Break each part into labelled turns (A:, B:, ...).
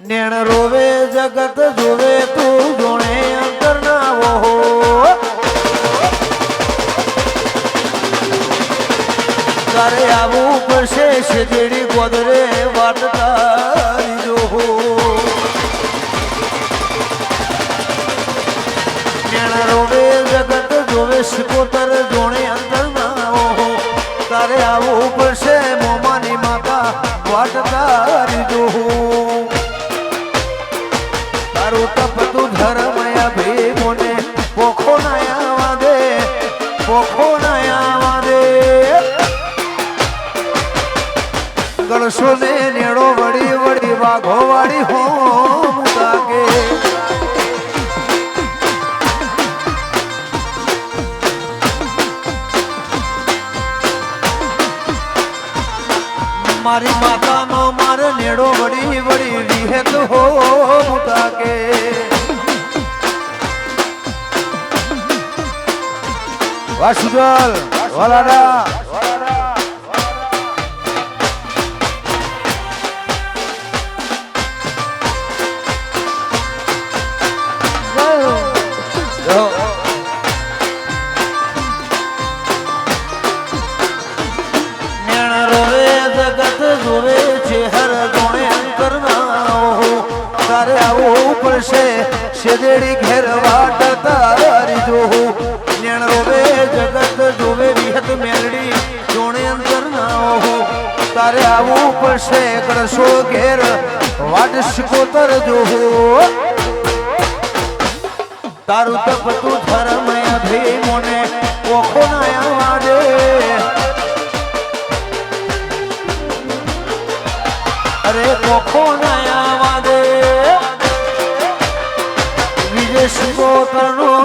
A: નેણ રોવે, જગત જોવે, તું જોણે અંતર ના ઓહો તારે આવું પડશે શેજડી ગોદરે વાટ તારું તપતું ધર્મયા ભીમોને પોખો નાયા દે પોખો નાયા દે ગળશો ને નેડો વળી વળી વાઘો વાળી હો લાગે. મારી માતાનો નેડો વળી વળી વિહેત હો મુતાકે વાસુદલ વાલાડા શેદેડી ઘેર વાટ તારી જોહું. નેણ રોવે જગત જોવે વિહત મેલડી, જોણે અંતર ના તારે આવું પડશે કરશો ઘેર, વાટ શિકોતર જોહું. તારું તપતું ધર્મ અભિમોને ઓખો ના વાડે અરે ઓખો ના વાડે વિદેશ ગોતરનો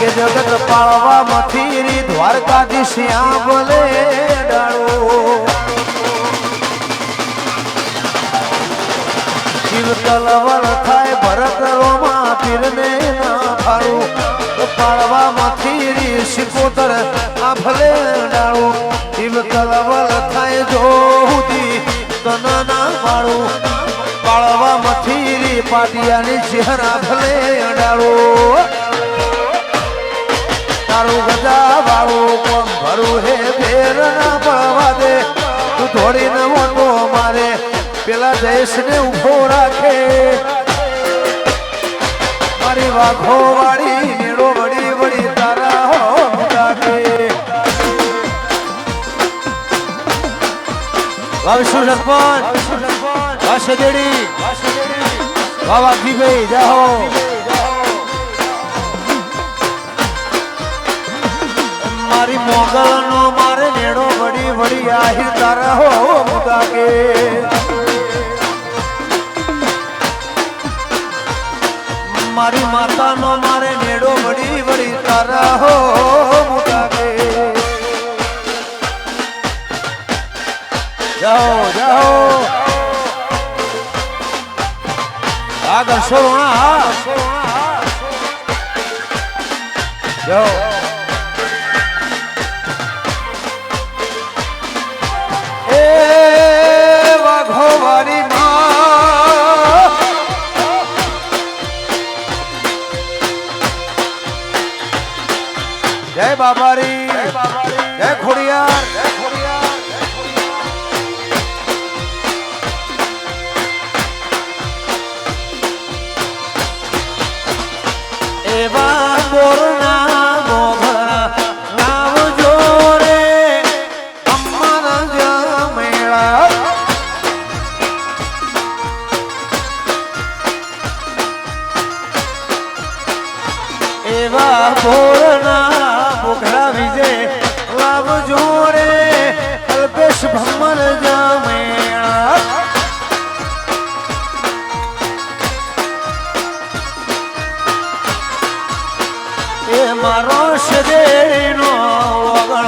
A: કે જગત પાળવા મથીરી દ્વારકાધીશ શ્યા બોલે ડાળો કલવલ થાય ભરત રોમા પીરને ના ફાળું. પાળવા પાળવામાંથી રી શિકોતર આ ભલે ડાળો શિવ કલવલ થાય જોહુદી તન ના ફાળું. પાળવા રી પાટિયાની ચહેરા ભલે ડાળું પેલા ઊભો રાખે. મારી વાઘો વાળી, મેળો વળી વળી તારા હો રાખે. વાવશું સરપંચ. વાસદેડી વાવા ભાઈ જાહો મારી મોગલ નો મારે નેડો વડી વડી આહી તારા હો મુદા મારી માતા નો મારે નેડો વળી વળી તારા હો જાઓ જાઓ. આગળ સોણા જાઓ.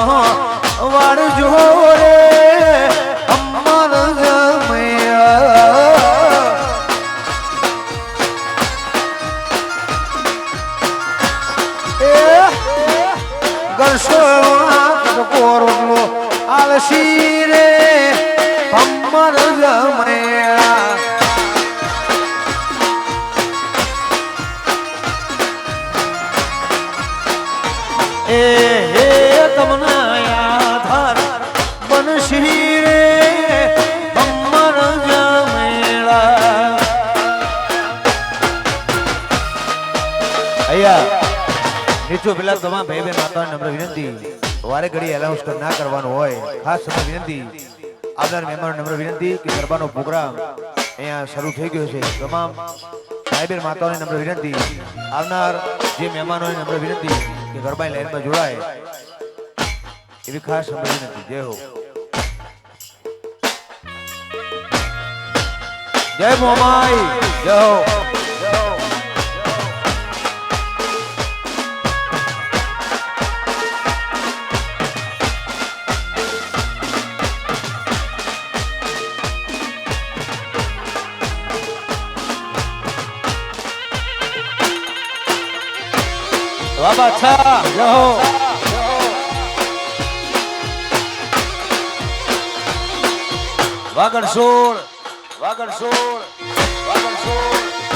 A: વાળ જોરે નીચો પેલા તમામ ભાઈ બહેન માતાઓને નમ્ર વિનંતી. વારે ઘડી એલાઉન્સ ના કરવાનું હોય, ખાસ તમને વિનંતી. આવનાર મહેમાનો નમ્ર વિનંતી કે ગરબાનો પ્રોગ્રામ અહીંયા શરૂ થઈ ગયો છે. તમામ ભાઈ બહેન માતાઓને નમ્ર વિનંતી. આવનાર જે મહેમાનોને નમ્ર વિનંતી કે ગરબાની લાઈનમાં જોડાય. એવી ખાસ નમ્ર વિનંતી. જય હો. જય મોમાઈ. જય હો. બાબા અચ્છા જય હો વાગડ સોળ વાગડ સોળ વાગડ સોળ.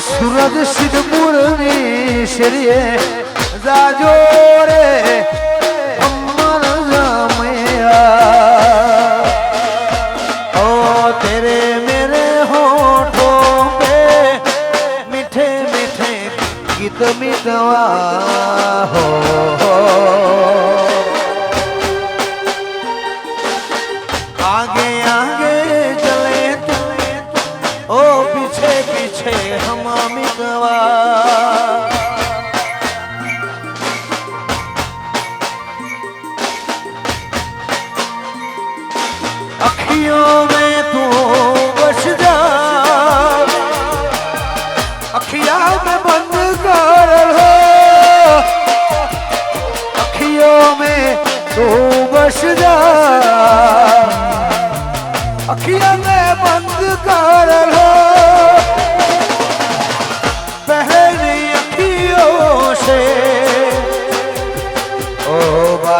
A: સુરત સિદ્ધપુરની શરીએ જાજો રે, અમર જામયા ઓ તેરે મેરે હોઠો પે મીઠે મીઠે ગીત મિતવા હો. पीछे पीछे हम मिटवा अखियों में तू बस जा अखिया में बंद कर लो अखियों में तू बस जा अखिया में बंद कर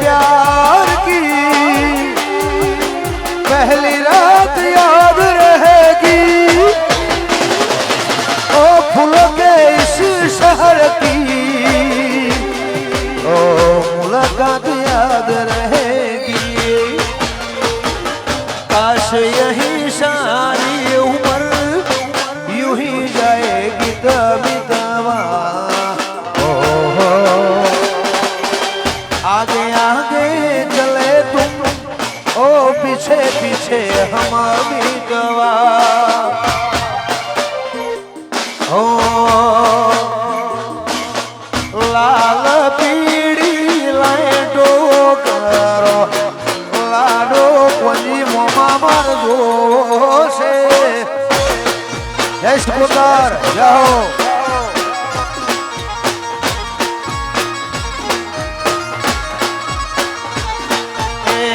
A: प्यार की पहली रात याद रहेगी ओ फूलों के इस शहर की ओ मुलाकात याद रहेगी काश यही सारी જાઓ એ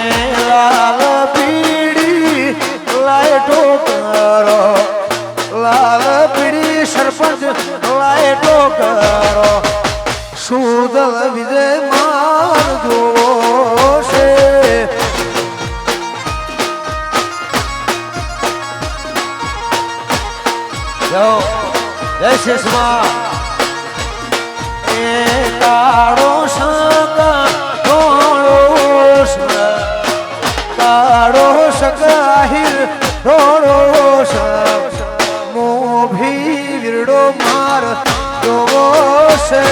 A: લાલ પીળી લાઈટો કરો લાલ પીળી સરપંચ લાઈટો કરો. સુદલ વિજય જાઓ જય શેષમાં એ શક કાળો શક, આહિર ધોળો શક મોભી વિરડો માર, જોવો છે.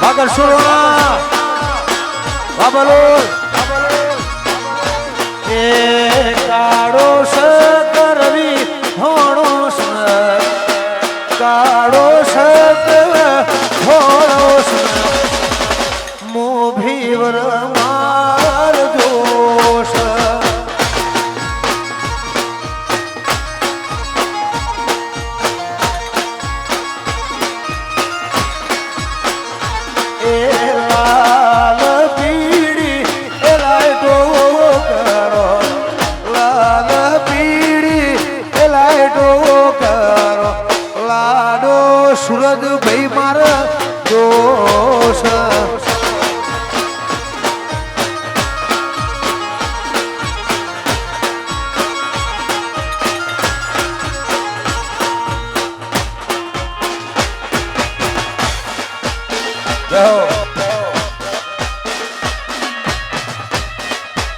A: ભાગર સુરણા બાબલોલ ছাড়ো સુરજ ભાઈ માર જોશ.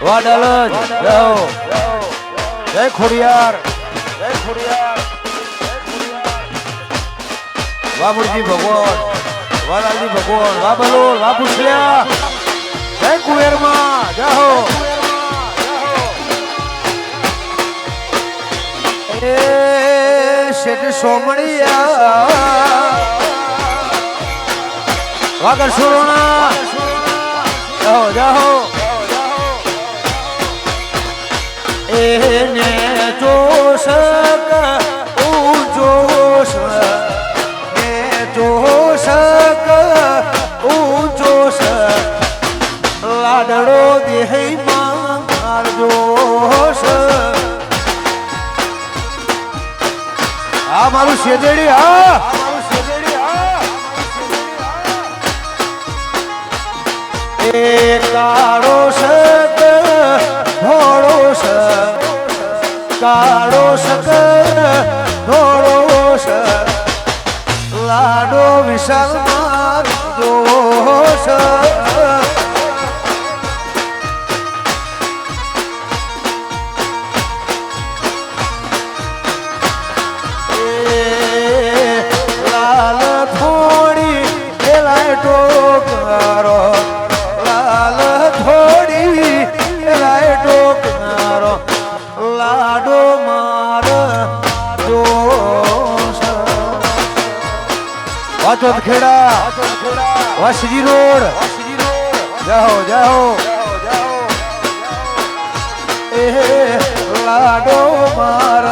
A: વાડલ જય ખોડિયાર. જય ખોડિયાર. વાહ મુરજી ભગવાન વાહ લાલજી ભગવાન વાહ બલોલ વાહ પુછલ્યા જય કુવેરમાં જાઓ એ શેઠ સોમણિયા. વાગર સુરોણા. જાઓ જાઓ એને જોશક લાડો વિશાલ માં વાચોદ ખેડા વાસજી રોડ. જાઓ જાઓ. એ લાડો માર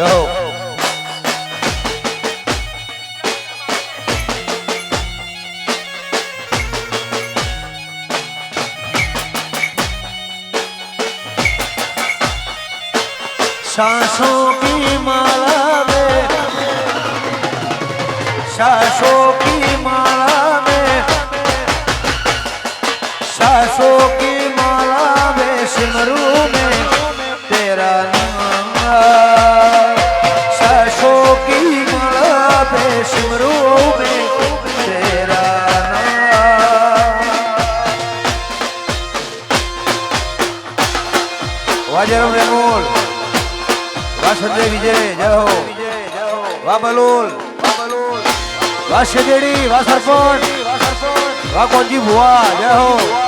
A: જાઓ શેદેડી વા સરપંચ વા કોંજી ભુવા જય હો.